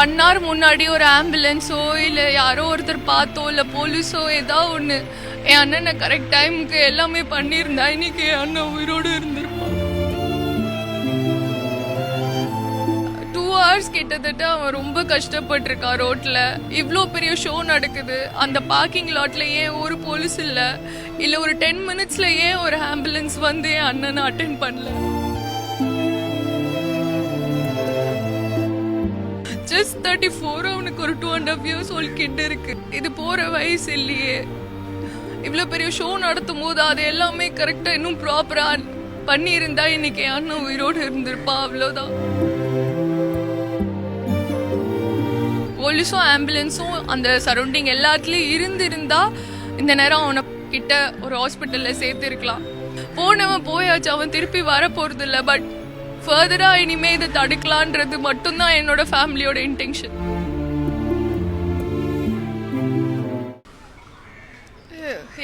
One hour முன்னாடி ஒரு ஆம்புலன்ஸோ இல்லை யாரோ ஒருத்தர் பார்த்தோ இல்லை போலீஸோ ஏதோ ஒன்று என் அண்ணனை கரெக்ட் டைமுக்கு எல்லாமே பண்ணியிருந்தா இன்னைக்கு என் அண்ணன் உயிரோடு இருந்திருப்பான். டூ ஹவர்ஸ் கிட்டத்தட்ட அவன் ரொம்ப கஷ்டப்பட்டிருக்கான் ரோட்டில் இவ்வளோ பெரிய ஷோ நடக்குது. அந்த பார்க்கிங் லாட்டில் ஏன் ஒரு போலீஸ் இல்லை. இல்லை ஒரு டென் மினிட்ஸில் ஏன் ஒரு ஆம்புலன்ஸ் வந்து என் அண்ணனை அட்டென்ட் பண்ணல. ஜஸ்ட் தேர்ட்டி ஃபோர் அவனுக்கு ஒரு two and half years old kid இருக்கு. இது போற வயசு இல்லையே. இவ்வளோ பெரிய ஷோ நடத்தும் போது அது எல்லாமே கரெக்டாக இன்னும் ப்ராப்பரா பண்ணியிருந்தா இன்னைக்கு என் அண்ணன் உயிரோடு இருந்திருப்பா அவ்வளோதான் போலீஸும் ஆம்புலன்ஸும் அந்த சரௌண்டிங் எல்லாத்துலேயும் இருந்திருந்தா இந்த நேரம் அவனை கிட்ட ஒரு ஹாஸ்பிட்டலில் சேர்த்திருக்கலாம். போனவன் போயாச்சு அவன் திருப்பி வர போகிறதில்ல பட் ஃபர்தரா இனிமே இதை தடுக்கலான்றது மட்டும்தான் என்னோட ஃபேமிலியோட இன்டென்ஷன்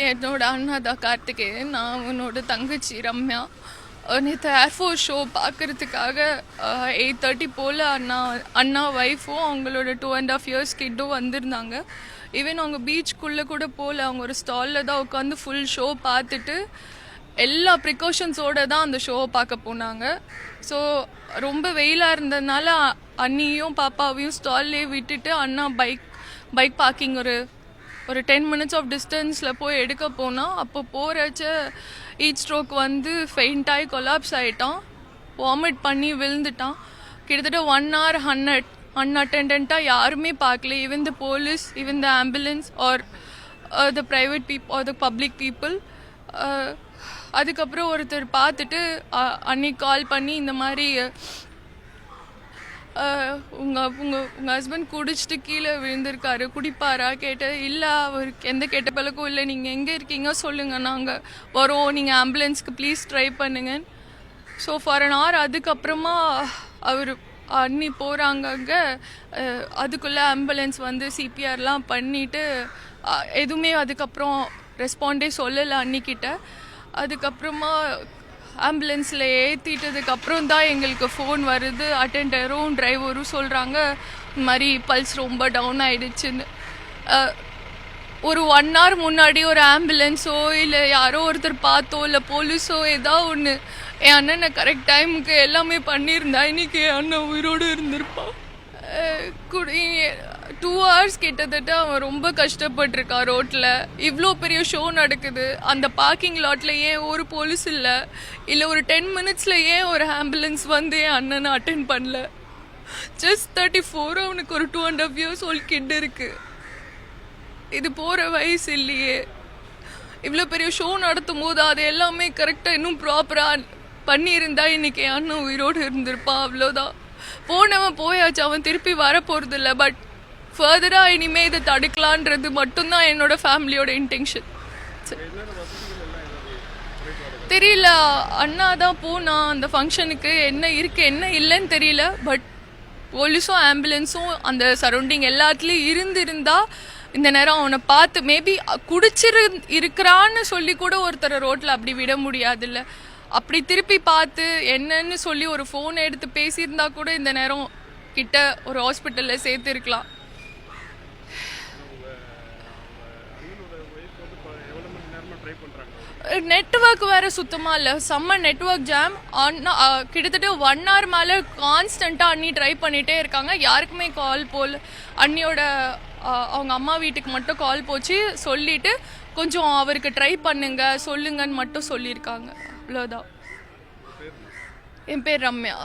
என்னோட அண்ணா தான் கார்த்திகேயன் நான் அவனோட தங்கச்சி ரம்யா. நேற்று ஏர்ஃபோர்ஸ் ஷோ பார்க்கறதுக்காக எயிட் தேர்ட்டி போல் அண்ணா அண்ணா ஒய்ஃபும் அவங்களோட டூ அண்ட் ஆஃப் இயர்ஸ் கிட்டும் வந்திருந்தாங்க. ஈவன் அவங்க பீச்சுக்குள்ளே கூட போகல அவங்க ஒரு ஸ்டாலில் தான் உட்காந்து ஃபுல் ஷோ பார்த்துட்டு எல்லா ப்ரிகாஷன்ஸோடு தான் அந்த ஷோவை பார்க்க போனாங்க. ஸோ ரொம்ப வெயிலாக இருந்ததுனால அண்ணியும் பாப்பாவையும் ஸ்டால்லே விட்டுட்டு அண்ணா பைக் பைக் பார்க்கிங் ஒரு ஒரு டென் மினிட்ஸ் ஆஃப் டிஸ்டன்ஸில் போய் எடுக்க போனால் அப்போ போகிறச்ச ஈட் ஸ்ட்ரோக் வந்து ஃபெயிண்டாகி கொலாப்ஸ் ஆகிட்டான் வாமிட் பண்ணி விழுந்துட்டான். கிட்டத்தட்ட ஒன் ஹவர் ஹண்ட்ரட் அன்அட்டெண்டாக யாருமே பார்க்கல. Even the police even the ambulance or the private peep or the public people அதுக்கப்புறம் ஒருத்தர் பார்த்துட்டு அ- அன்னைக்கு கால் பண்ணி இந்த மாதிரி உங்கள் உங்கள் உங்கள் ஹஸ்பண்ட் குடிச்சிட்டு கீழே விழுந்திருக்காரு. குடிப்பாரா? கேட்டது இல்லை அவருக்கு எந்த கெட்ட பழக்கம் இல்லை. நீங்கள் எங்கே இருக்கீங்க? சொல்லுங்கள் நாங்கள் வரோம். நீங்கள் ஆம்புலன்ஸ்க்கு ப்ளீஸ் ட்ரை பண்ணுங்க. ஸோ ஃபார் அன் ஆர் அதுக்கப்புறமா அவர் அண்ணி போகிறாங்க அங்கே. அதுக்குள்ளே ஆம்புலன்ஸ் வந்து சிபிஆர்லாம் பண்ணிவிட்டு எதுவுமே அதுக்கப்புறம் ரெஸ்பாண்டே சொல்லலை அன்னிக்கிட்ட. அதுக்கப்புறமா ஆம்புலன்ஸில் ஏற்றிட்டதுக்கு அப்புறம் தான் எங்களுக்கு ஃபோன் வருது. அட்டெண்டரும் டிரைவரும் சொல்கிறாங்க இந்த மாதிரி பல்ஸ் ரொம்ப டவுன் ஆயிடுச்சுன்னு. ஒரு ஒன் ஹவர் முன்னாடி ஒரு ஆம்புலன்ஸோ இல்லை யாரோ ஒருத்தர் பார்த்தோ இல்லை போலீஸோ ஏதோ ஒன்று என் அண்ணனை கரெக்ட் டைமுக்கு எல்லாமே பண்ணியிருந்தா இன்னைக்கு என் அண்ணன் உயிரோடு இருந்திருப்பான். டூ ஹவர்ஸ் கிட்டத்தட்ட அவன் ரொம்ப கஷ்டப்பட்டிருக்கான் ரோட்டில் இவ்வளோ பெரிய ஷோ நடக்குது. அந்த பார்க்கிங் லாட்டில் ஏன் ஒரு போலீஸ் இல்லை. இல்லை ஒரு டென் மினிட்ஸில் ஏன் ஒரு ஆம்புலன்ஸ் வந்து என் அண்ணனை அட்டன் பண்ணல. ஜஸ்ட் தேர்ட்டி ஃபோர் அவனுக்கு ஒரு two and half years old kid இருக்குது இது போகிற வயசு இல்லையே. இவ்வளோ பெரிய ஷோ நடத்தும் போது அது எல்லாமே கரெக்டாக இன்னும் ப்ராப்பராக பண்ணியிருந்தா இன்னைக்கு என் அண்ணன் உயிரோடு இருந்திருப்பான் அவ்வளோதான் போனவன் போயாச்சு அவன் திருப்பி வர போகிறதில்ல இல்லை பட் ஃபர்தராக இனிமே இதை தடுக்கலான்றது மட்டும்தான் என்னோட ஃபேமிலியோட இன்டென்ஷன் தெரியல அண்ணா தான் போனா அந்த ஃபங்க்ஷனுக்கு என்ன இருக்கு என்ன இல்லைன்னு தெரியல பட் போலீஸும் ஆம்புலன்ஸும் அந்த சரௌண்டிங் எல்லாத்துலேயும் இருந்திருந்தா இந்த நேரம் அவனை பார்த்து மேபி குடிச்சிரு இருக்கிறான்னு சொல்லி கூட ஒருத்தரை ரோட்டில் அப்படி விட முடியாதுல்ல. அப்படி திருப்பி பார்த்து என்னன்னு சொல்லி ஒரு ஃபோன் எடுத்து பேசியிருந்தா கூட இந்த நேரம் கிட்ட ஒரு ஹாஸ்பிட்டலில் சேர்த்துருக்கலாம். நெட்ஒர்க் வேற சுத்தமா இல்ல. செம்ம நெட்ஒர்க் ஜாம் கிட்டத்தட்ட ஒன் hour மேல கான்ஸ்டன்டா அண்ணி ட்ரை பண்ணிட்டே இருக்காங்க. யாருக்குமே கால் போல அண்ணியோட அவங்க அம்மா வீட்டுக்கு மட்டும் கால் போச்சு. சொல்லிட்டு கொஞ்சம் அவருக்கு ட்ரை பண்ணுங்க சொல்லுங்கன்னு மட்டும் சொல்லியிருக்காங்க. அவ்வளோதான் என் பேர் ரம்யா.